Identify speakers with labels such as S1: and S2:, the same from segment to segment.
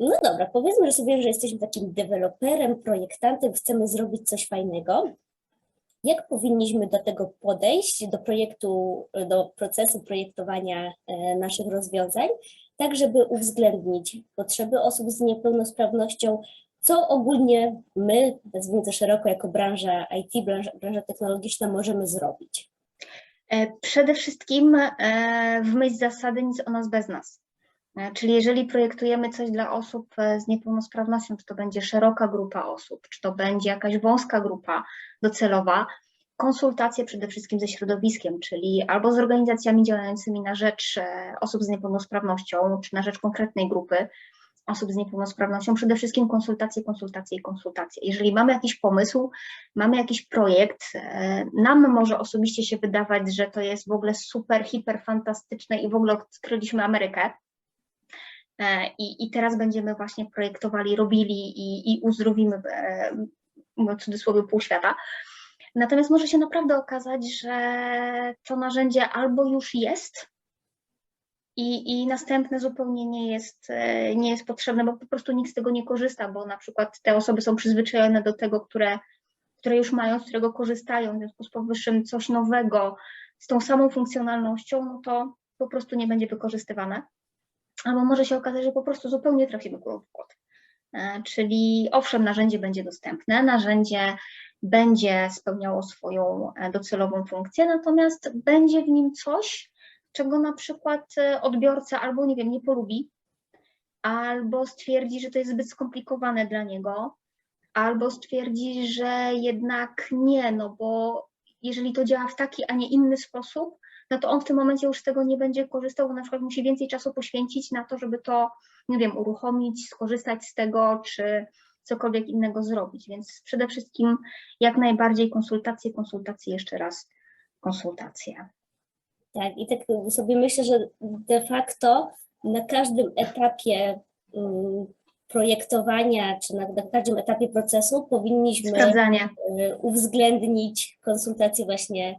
S1: No dobra, powiedzmy że sobie, że jesteśmy takim deweloperem, projektantem, chcemy zrobić coś fajnego. Jak powinniśmy do tego podejść, do projektu, do procesu projektowania e, naszych rozwiązań, tak żeby uwzględnić potrzeby osób z niepełnosprawnością, co ogólnie my, nazwijmy to szeroko jako branża IT, branża, branża technologiczna, możemy zrobić?
S2: E, Przede wszystkim e, w myśl zasady nic o nas bez nas. E, Czyli jeżeli projektujemy coś dla osób e, z niepełnosprawnością, czy to będzie szeroka grupa osób, czy to będzie jakaś wąska grupa docelowa, konsultacje przede wszystkim ze środowiskiem, czyli albo z organizacjami działającymi na rzecz e, osób z niepełnosprawnością, czy na rzecz konkretnej grupy osób z niepełnosprawnością, przede wszystkim konsultacje, konsultacje i konsultacje. Jeżeli mamy jakiś pomysł, mamy jakiś projekt, nam może osobiście się wydawać, że to jest w ogóle super, hiper fantastyczne i w ogóle odkryliśmy Amerykę. E, I, I teraz będziemy właśnie projektowali, robili i, i uzdrowimy, e, w cudzysłowie, pół świata. Natomiast może się naprawdę okazać, że to narzędzie albo już jest i, i następne zupełnie nie jest, e, nie jest potrzebne, bo po prostu nikt z tego nie korzysta, bo na przykład te osoby są przyzwyczajone do tego, które, które już mają, z którego korzystają, w związku z powyższym coś nowego, z tą samą funkcjonalnością, no to po prostu nie będzie wykorzystywane. Albo może się okazać, że po prostu zupełnie trafimy kulą w płot. E, Czyli owszem, narzędzie będzie dostępne, narzędzie będzie spełniało swoją e, docelową funkcję, natomiast będzie w nim coś, czego na przykład e, odbiorca albo nie wiem, nie polubi, albo stwierdzi, że to jest zbyt skomplikowane dla niego, albo stwierdzi, że jednak nie, no bo jeżeli to działa w taki, a nie inny sposób, no to on w tym momencie już z tego nie będzie korzystał, bo na przykład musi więcej czasu poświęcić na to, żeby to, nie wiem, uruchomić, skorzystać z tego, czy cokolwiek innego zrobić. Więc przede wszystkim jak najbardziej konsultacje, konsultacje, jeszcze raz konsultacje.
S1: Tak, i tak sobie myślę, że de facto na każdym etapie mm, projektowania, czy na, na każdym etapie procesu powinniśmy
S2: Sprawdzanie.
S1: y, uwzględnić konsultacje właśnie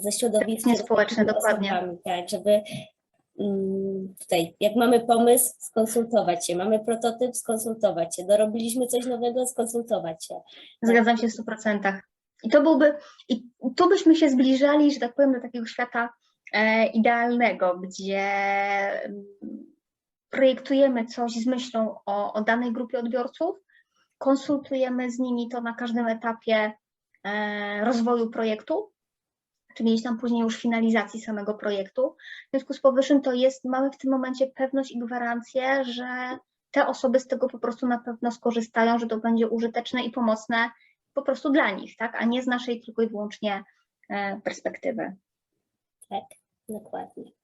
S1: ze środowiskiem.
S2: społeczne, dokładnie.
S1: osobami, Tak, żeby mm, tutaj, jak mamy pomysł, skonsultować się, mamy prototyp, skonsultować się, dorobiliśmy coś nowego, skonsultować się.
S2: Zgadzam się w 100%. I to byłby, i tu byśmy się zbliżali, że tak powiem, do takiego świata e, idealnego, gdzie mm, projektujemy coś z myślą o, o danej grupie odbiorców, konsultujemy z nimi to na każdym etapie e, rozwoju projektu, czy gdzieś tam później już finalizacji samego projektu. W związku z powyższym to jest, mamy w tym momencie pewność i gwarancję, że te osoby z tego po prostu na pewno skorzystają, że to będzie użyteczne i pomocne po prostu dla nich, tak, a nie z naszej tylko i wyłącznie e, perspektywy.
S1: Tak, dokładnie.